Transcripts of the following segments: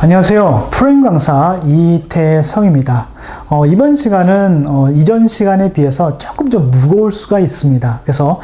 안녕하세요. 프로그램 강사 이태성입니다. 어, 이번 시간은 어, 이전 시간에 비해서 조금 좀 무거울 수가 있습니다. 그래서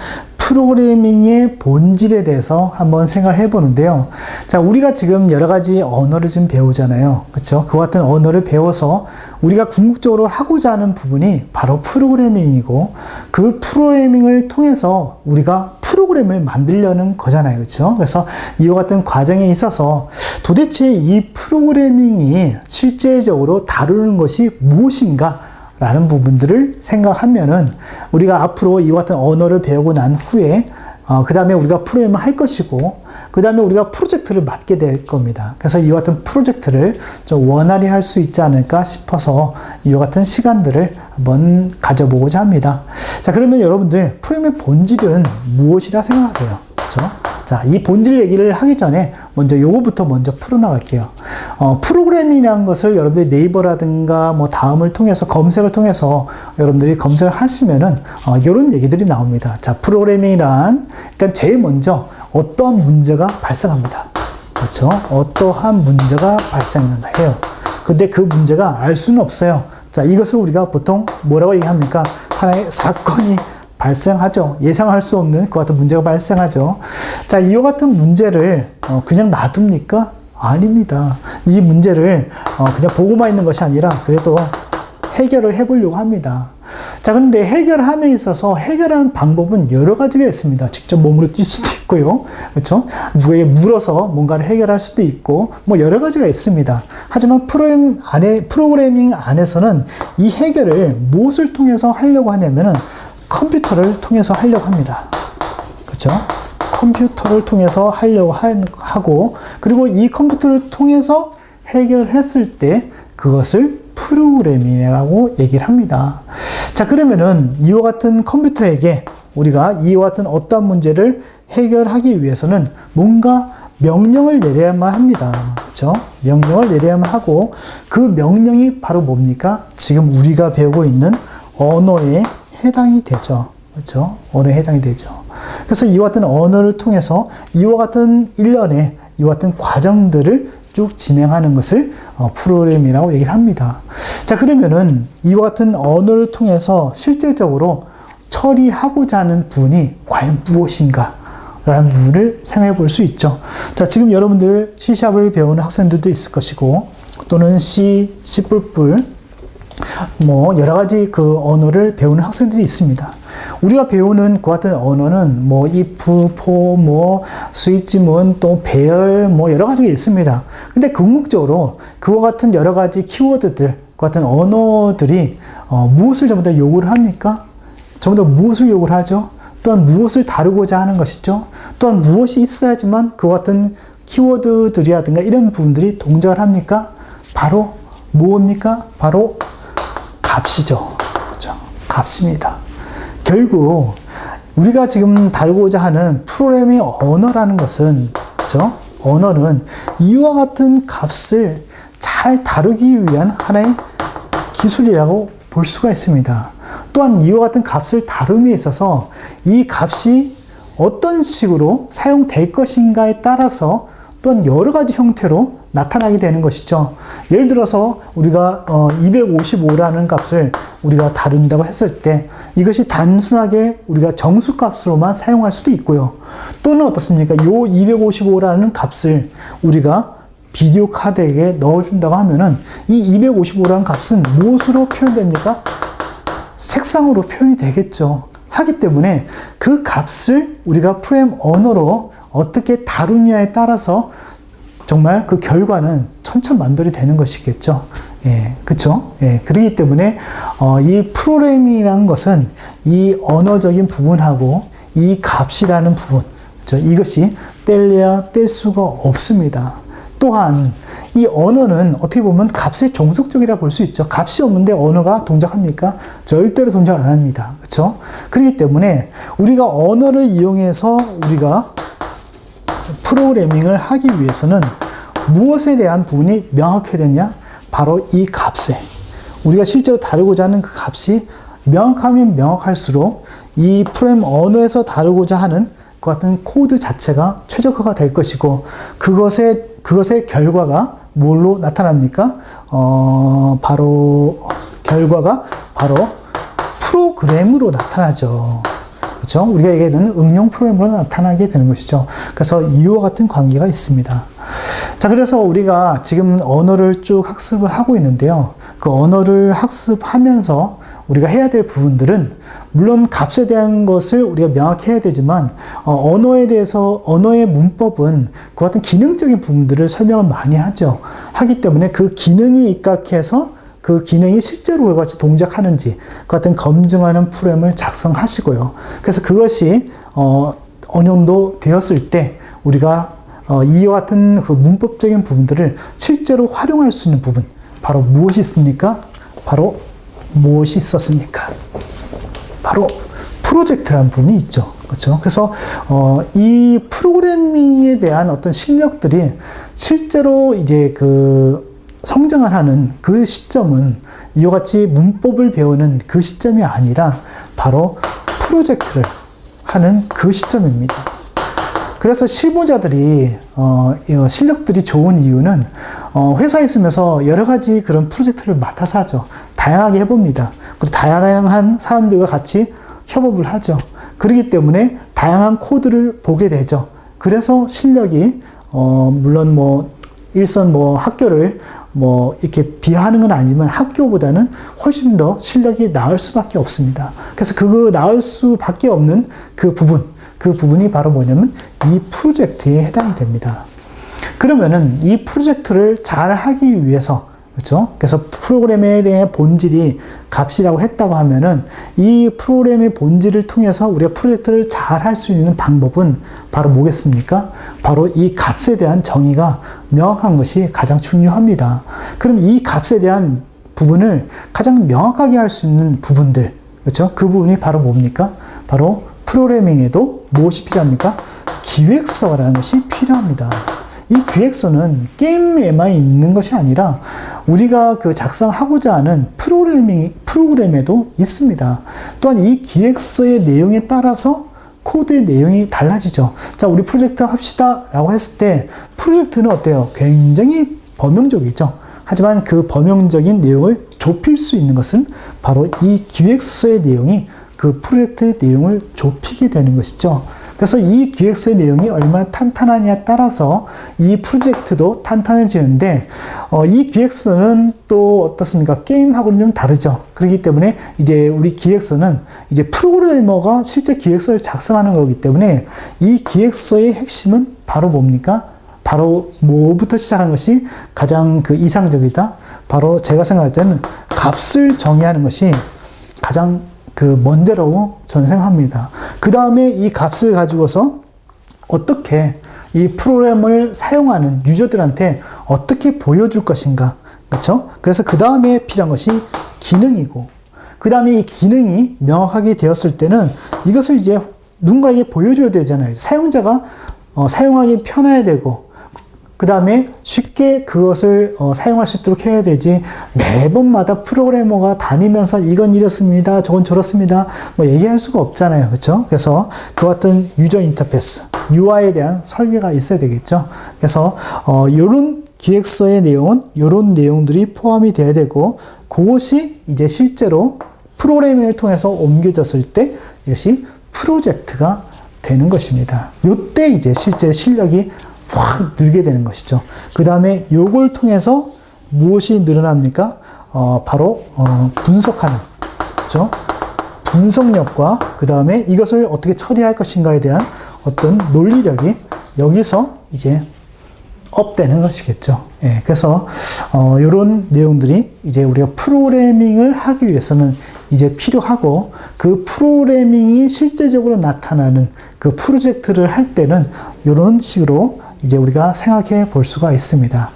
프로그래밍의 본질에 대해서 한번 생각을 해보는데요. 자, 우리가 지금 여러 가지 언어를 좀 배우잖아요. 그렇죠? 그 같은 언어를 배워서 우리가 궁극적으로 하고자 하는 부분이 바로 프로그래밍이고 그 프로그래밍을 통해서 우리가 프로그램을 만들려는 거잖아요. 그렇죠? 그래서 이와 같은 과정에 있어서 도대체 이 프로그래밍이 실제적으로 다루는 것이 무엇인가 라는 부분들을 생각하면은 우리가 앞으로 이와 같은 언어를 배우고 난 후에 어, 그 다음에 우리가 프로그램을 할 것이고 그 다음에 우리가 프로젝트를 맡게 될 겁니다. 그래서 이와 같은 프로젝트를 좀 원활히 할 수 있지 않을까 싶어서 이와 같은 시간들을 한번 가져보고자 합니다. 자 그러면 여러분들 프로그램의 본질은 무엇이라 생각하세요? 그렇죠? 자, 이 본질 얘기를 하기 전에 먼저 요거부터 먼저 풀어나갈게요. 어, 프로그램이라는 것을 여러분들이 네이버라든가 뭐 다음을 통해서 검색을 통해서 여러분들이 검색을 하시면은 어, 이런 얘기들이 나옵니다. 자, 프로그래밍이란 일단 제일 먼저 어떠한 문제가 발생합니다. 그렇죠? 어떠한 문제가 발생한다 해요. 근데 그 문제가 알 수는 없어요. 자, 이것을 우리가 보통 뭐라고 얘기합니까? 하나의 사건이 발생하죠. 예상할 수 없는 그 같은 문제가 발생하죠. 자, 이와 같은 문제를 어, 그냥 놔둡니까? 아닙니다. 이 문제를 어, 그냥 보고만 있는 것이 아니라 그래도 해결을 해보려고 합니다. 자, 근데 해결함에 있어서 해결하는 방법은 여러 가지가 있습니다. 직접 몸으로 뛸 수도 있고요. 그렇죠? 누구에게 물어서 뭔가를 해결할 수도 있고, 뭐 여러 가지가 있습니다. 하지만 프로그램 안에, 프로그래밍 안에서는 이 해결을 무엇을 통해서 하려고 하냐면은 컴퓨터를 통해서 하려고 합니다. 그렇죠? 컴퓨터를 통해서 하려고 하고, 그리고 이 컴퓨터를 통해서 해결했을 때 그것을 프로그래밍이라고 얘기를 합니다. 자, 그러면은 이와 같은 컴퓨터에게 우리가 이와 같은 어떤 문제를 해결하기 위해서는 뭔가 명령을 내려야만 합니다. 그렇죠? 명령을 내려야만 하고 그 명령이 바로 뭡니까? 지금 우리가 배우고 있는 언어에 해당이 되죠. 그렇죠? 언어에 해당이 되죠. 그래서 이와 같은 언어를 통해서 이와 같은 일련의 이와 같은 과정들을 쭉 진행하는 것을 어, 프로그램이라고 얘기를 합니다. 자, 그러면은 이와 같은 언어를 통해서 실제적으로 처리하고자 하는 부분이 과연 무엇인가? 라는 부분을 생각해 볼 수 있죠. 자, 지금 여러분들 C샵을 배우는 학생들도 있을 것이고, 또는 C, C++, 뭐, 여러 가지 그 언어를 배우는 학생들이 있습니다. 우리가 배우는 그 같은 언어는 뭐 if, for, 뭐 스위치문, 또 배열, 뭐 여러 가지가 있습니다. 근데 궁극적으로 그와 같은 여러 가지 키워드들, 그 같은 언어들이 어, 무엇을 전부 다 요구를 합니까? 전부 다 무엇을 요구를 하죠? 또한 무엇을 다루고자 하는 것이죠? 또한 무엇이 있어야지만 그 같은 키워드들이라든가 이런 부분들이 동작을 합니까? 바로 무엇입니까? 바로 값이죠. 그렇죠? 값입니다. 결국 우리가 지금 다루고자 하는 프로그래밍 언어라는 것은 그렇죠? 언어는 이와 같은 값을 잘 다루기 위한 하나의 기술이라고 볼 수가 있습니다. 또한 이와 같은 값을 다룸에 있어서 이 값이 어떤 식으로 사용될 것인가에 따라서 또한 여러 가지 형태로 나타나게 되는 것이죠. 예를 들어서 우리가 255라는 값을 우리가 다룬다고 했을 때 이것이 단순하게 우리가 정수 값으로만 사용할 수도 있고요. 또는 어떻습니까? 요 255라는 값을 우리가 비디오 카드에 넣어준다고 하면은 이 255라는 값은 무엇으로 표현됩니까? 색상으로 표현이 되겠죠. 하기 때문에 그 값을 우리가 프레임 언어로 어떻게 다루냐에 따라서 정말 그 결과는 천차만별이 되는 것이겠죠. 예, 그쵸? 예, 그러기 때문에, 어, 이 프로그래밍이라는 것은 이 언어적인 부분하고 이 값이라는 부분, 그쵸? 이것이 뗄래야 뗄 수가 없습니다. 또한 이 언어는 어떻게 보면 값의 종속적이라 볼 수 있죠. 값이 없는데 언어가 동작합니까? 절대로 동작 안 합니다. 그렇죠? 그렇기 때문에 우리가 언어를 이용해서 우리가 프로그래밍을 하기 위해서는 무엇에 대한 부분이 명확해야 되냐? 바로 이 값에 우리가 실제로 다루고자 하는 그 값이 명확하면 명확할수록 이 프로그램 언어에서 다루고자 하는 그 같은 코드 자체가 최적화가 될 것이고 그것의 그것의 결과가 뭘로 나타납니까? 어, 바로 결과가 바로 프로그램으로 나타나죠. 그렇죠? 우리가 얘기하는 응용 프로그램으로 나타나게 되는 것이죠. 그래서 이와 같은 관계가 있습니다. 자, 그래서 우리가 지금 언어를 쭉 학습을 하고 있는데요. 그 언어를 학습하면서 우리가 해야 될 부분들은 물론 값에 대한 것을 우리가 명확히 해야 되지만 어, 언어에 대해서 언어의 문법은 그 같은 기능적인 부분들을 설명을 많이 하죠. 하기 때문에 그 기능이 입각해서 그 기능이 실제로 그와 같이 동작하는지 그 같은 검증하는 프로그램을 작성하시고요. 그래서 그것이 어, 정도 되었을 때 우리가 어, 이와 같은 그 문법적인 부분들을 실제로 활용할 수 있는 부분 바로 무엇이 있습니까? 바로 무엇이 있었습니까? 바로 프로젝트라는 부분이 있죠. 그렇죠? 그래서 어, 이 프로그래밍에 대한 어떤 실력들이 실제로 이제 그 성장을 하는 그 시점은 이와 같이 문법을 배우는 그 시점이 아니라 바로 프로젝트를 하는 그 시점입니다. 그래서 실무자들이 어, 이 실력들이 좋은 이유는 어, 회사에 있으면서 여러 가지 그런 프로젝트를 맡아서 하죠. 다양하게 해봅니다. 그리고 다양한 사람들과 같이 협업을 하죠. 그렇기 때문에 다양한 코드를 보게 되죠. 그래서 실력이 어, 물론 뭐 일선 뭐 학교를 뭐 이렇게 비하하는 건 아니지만 학교보다는 훨씬 더 실력이 나을 수밖에 없습니다. 그래서 그 나을 수밖에 없는 그 부분, 그 부분이 바로 뭐냐면 이 프로젝트에 해당이 됩니다. 그러면은 이 프로젝트를 잘 하기 위해서 그렇죠? 그래서 프로그램에 대한 본질이 값이라고 했다고 하면은 이 프로그램의 본질을 통해서 우리가 프로젝트를 잘 할 수 있는 방법은 바로 뭐겠습니까? 바로 이 값에 대한 정의가 명확한 것이 가장 중요합니다. 그럼 이 값에 대한 부분을 가장 명확하게 할 수 있는 부분들, 그렇죠? 그 부분이 바로 뭡니까? 바로 프로그래밍에도 무엇이 필요합니까? 기획서라는 것이 필요합니다. 이 기획서는 게임에만 있는 것이 아니라 우리가 그 작성하고자 하는 프로그래밍, 프로그램에도 있습니다. 또한 이 기획서의 내용에 따라서 코드의 내용이 달라지죠. 자, 우리 프로젝트 합시다. 라고 했을 때 프로젝트는 어때요? 굉장히 범용적이죠. 하지만 그 범용적인 내용을 좁힐 수 있는 것은 바로 이 기획서의 내용이 그 프로젝트의 내용을 좁히게 되는 것이죠. 그래서 이 기획서의 내용이 얼마나 탄탄하냐에 따라서 이 프로젝트도 탄탄해지는데 어, 이 기획서는 또 어떻습니까? 게임하고는 좀 다르죠. 그렇기 때문에 이제 우리 기획서는 이제 프로그래머가 실제 기획서를 작성하는 거기 때문에 이 기획서의 핵심은 바로 뭡니까? 바로 뭐부터 시작한 것이 가장 그 이상적이다. 바로 제가 생각할 때는 값을 정의하는 것이 가장 그 먼저라고 저는 생각합니다. 그 다음에 이 값을 가지고서 어떻게 이 프로그램을 사용하는 유저들한테 어떻게 보여줄 것인가. 그렇죠? 그래서 그 다음에 필요한 것이 기능이고, 그 다음에 이 기능이 명확하게 되었을 때는 이것을 이제 누군가에게 보여줘야 되잖아요. 사용자가 어, 사용하기 편해야 되고, 그 다음에 쉽게 그것을 어, 사용할 수 있도록 해야 되지. 매번마다 프로그래머가 다니면서 이건 이렇습니다 저건 저렇습니다 뭐 얘기할 수가 없잖아요. 그렇죠 그래서 그 같은 유저 인터페이스 UI에 대한 설계가 있어야 되겠죠. 그래서 어, 이런 기획서의 내용은 이런 내용들이 포함이 돼야 되고 그것이 이제 실제로 프로그래밍을 통해서 옮겨졌을 때 이것이 프로젝트가 되는 것입니다. 이때 이제 실제 실력이 확 늘게 되는 것이죠. 그 다음에 요걸 통해서 무엇이 늘어납니까? 어, 바로 어, 분석하는 그렇죠? 분석력과 그 다음에 이것을 어떻게 처리할 것인가에 대한 어떤 논리력이 여기서 이제 업되는 것이겠죠. 예, 그래서 어, 이런 내용들이 이제 우리가 프로그래밍을 하기 위해서는 이제 필요하고 그 프로그래밍이 실제적으로 나타나는 그 프로젝트를 할 때는 이런 식으로 이제 우리가 생각해 볼 수가 있습니다.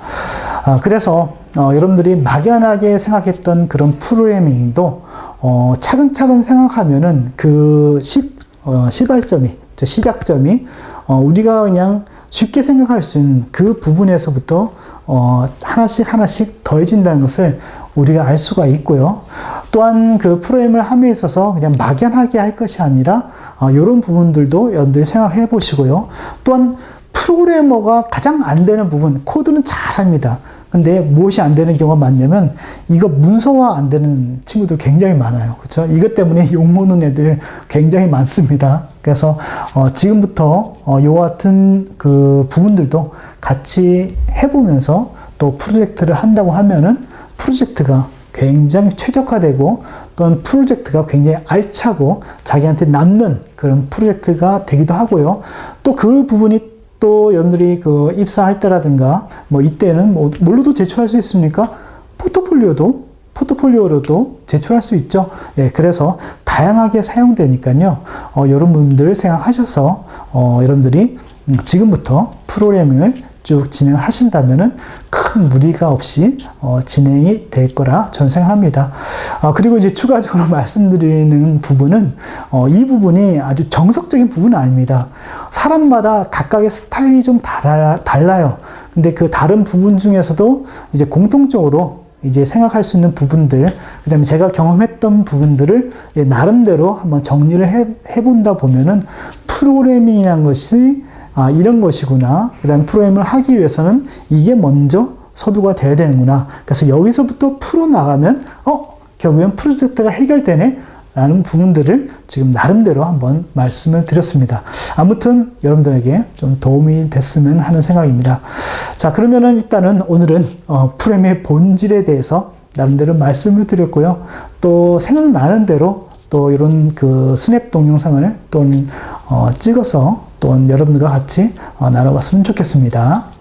아, 그래서 어, 여러분들이 막연하게 생각했던 그런 프로그래밍도 어, 차근차근 생각하면은 그 시, 어, 시발점이 시작점이 어, 우리가 그냥 쉽게 생각할 수 있는 그 부분에서부터 어, 하나씩 하나씩 더해진다는 것을 우리가 알 수가 있고요. 또한 그 프로그램을 함에 있어서 그냥 막연하게 할 것이 아니라 어, 이런 부분들도 여러분들이 생각해 보시고요. 또한 프로그래머가 가장 안 되는 부분, 코드는 잘 합니다. 근데 무엇이 안 되는 경우가 많냐면 이거 문서화 안 되는 친구들 굉장히 많아요. 그렇죠? 이것 때문에 욕 먹는 애들 굉장히 많습니다. 그래서 어, 지금부터 어, 요 같은 그 부분들도 같이 해보면서 또 프로젝트를 한다고 하면은 프로젝트가 굉장히 최적화되고 또는 프로젝트가 굉장히 알차고 자기한테 남는 그런 프로젝트가 되기도 하고요. 또 그 부분이 또 여러분들이 그 입사할 때라든가 뭐 이때는 뭐 뭘로도 제출할 수 있습니까? 포트폴리오도 포트폴리오로도 제출할 수 있죠. 예, 그래서 다양하게 사용되니까요. 어, 여러분들 생각하셔서 어, 여러분들이 음, 지금부터 프로그래밍을 쭉 진행하신다면은 큰 무리가 없이 어, 진행이 될 거라 저는 생각합니다. 아, 그리고 이제 추가적으로 말씀드리는 부분은 어, 이 부분이 아주 정석적인 부분은 아닙니다. 사람마다 각각의 스타일이 좀 달라, 달라요. 근데 그 다른 부분 중에서도 이제 공통적으로 이제 생각할 수 있는 부분들, 그 다음에 제가 경험했던 부분들을 예, 나름대로 한번 정리를 해, 해본다 보면은 프로그래밍이라는 것이 아, 이런 것이구나. 그 다음에 프로그램을 하기 위해서는 이게 먼저 서두가 돼야 되는구나. 그래서 여기서부터 풀어 나가면, 어, 결국엔 프로젝트가 해결되네. 라는 부분들을 지금 나름대로 한번 말씀을 드렸습니다. 아무튼 여러분들에게 좀 도움이 됐으면 하는 생각입니다. 자, 그러면은 일단은 오늘은 어, 프로그램의 본질에 대해서 나름대로 말씀을 드렸고요. 또 생각나는 대로 또 이런 그 스냅 동영상을 또 어, 찍어서 또 여러분들과 같이 어, 나눠봤으면 좋겠습니다.